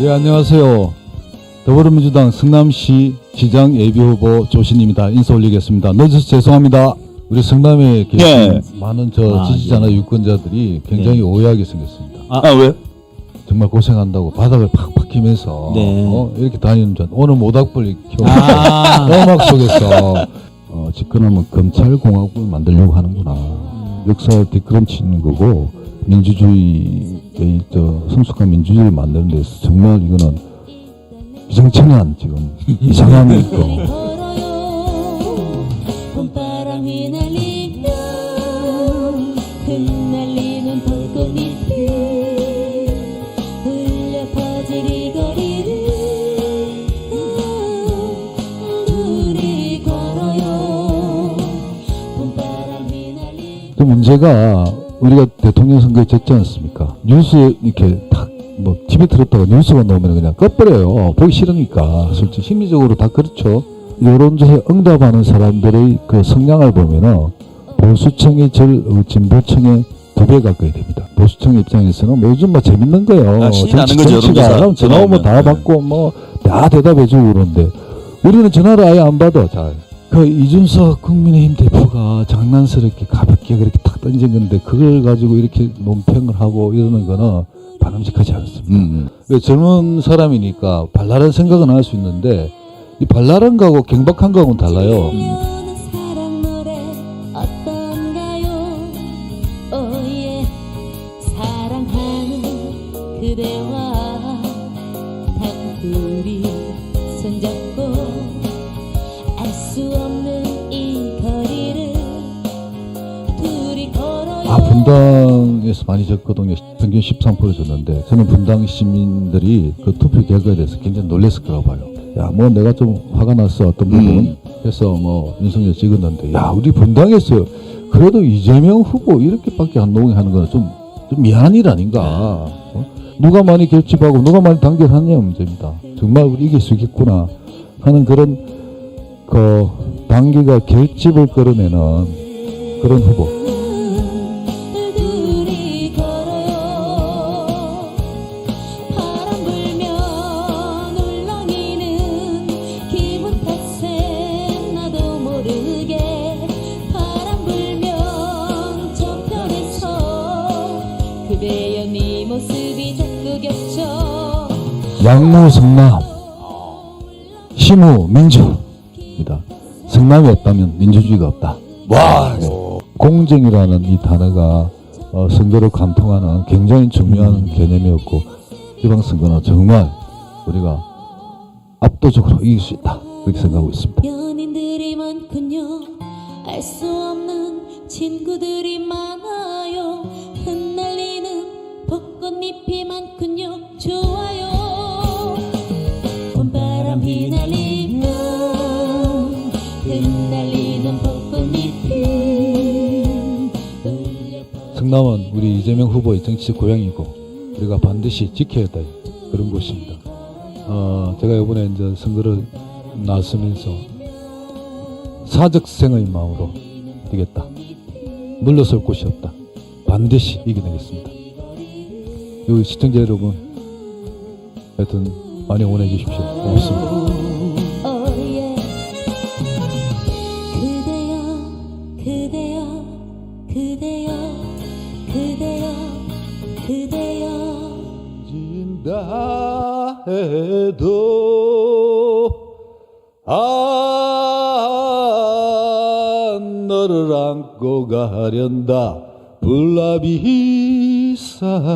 예, 안녕하세요. 더불어민주당 성남시 시장 예비후보 조신입니다. 인사 올리겠습니다. 늦어서 죄송합니다. 우리 성남에 계신 네. 많은 저 아, 지지자나 유권자들이 굉장히 네. 오해하게 생겼습니다. 아, 아 왜? 정말 고생한다고 바닥을 팍팍 키면서 네. 어, 이렇게 다니는 줄 오늘 모닥불 켜고 아. 음악 속에서 어, 집권하면 검찰공화국을 만들려고 하는구나. 역사를 뒷걸음 치는 거고 민주주의 의저 성숙한 민주주의를 만드는 데서 정말 이거는 비정천한 지금 이상한 이그 문제가 우리가 대통령 선거에 졌지 않습니까? 뉴스 이렇게 탁뭐 집에 들었다가 뉴스가 나오면 그냥 꺼버려요. 보기 싫으니까. 솔직히 심리적으로 다 그렇죠. 여론조사에 응답하는 사람들의 그 성향을 보면은 보수층이 절 어, 진보층의 두 배 가까이 됩니다. 보수층 입장에서는 뭐 요즘 뭐 재밌는 거예요. 아, 신이 나는 거죠, 정치가 전화 오면 다 네. 받고 뭐 다 대답해주고 그러는데 우리는 전화를 아예 안 받아 잘. 그 이준석 국민의힘 대표가 장난스럽게 가볍게 그렇게 탁 던진 건데 그걸 가지고 이렇게 논평을 하고 이러는 거는 바람직하지 않습니다. 음. 왜 젊은 사람이니까 발랄한 생각은 할 수 있는데 이 발랄한 거하고 경박한 거하고는 달라요. 사랑하는 그대와 단둘이 손잡고 아 분당에서 많이 졌거든요. 평균 13% 졌는데 저는 분당 시민들이 그 투표 결과에 대해서 굉장히 놀랐을 거라고 봐요. 야 뭐 내가 좀 화가 났어 어떤 부분 음. 해서 뭐 윤석열 찍었는데 야 우리 분당에서 그래도 이재명 후보 이렇게밖에 안 동의하는 거는 좀, 좀 미안한 일 아닌가. 어? 누가 많이 결집하고 누가 많이 단결하느냐 문제입니다. 정말 우리 이길 수 있겠구나 하는 그런 그 단계가 결집을 끌어내는 그런 후보. 양무 성남 시무 민주입니다. 성남이 없다면 민주주의가 없다. 와. 공정이라는 이 단어가 어, 선거를 관통하는 굉장히 중요한 개념이었고 지방선거는 정말 우리가 압도적으로 이길 수 있다 그렇게 생각하고 있습니다. 연인들이 많군요 알 수 없는 친구들이 많아요 흩날리는 벚꽃잎이 성남은 우리 이재명 후보의 정치적 고향이고 우리가 반드시 지켜야 될 그런 곳입니다. 어, 제가 이번에 이제 선거를 나서면서 사적생의 마음으로 되겠다. 물러설 곳이 없다. 반드시 이겨내겠습니다. 여기 시청자 여러분, 하여튼 많이 응원해 주십시오. 고맙습니다. 진다 해도 아 너를 안고 가련다. 불나비 사랑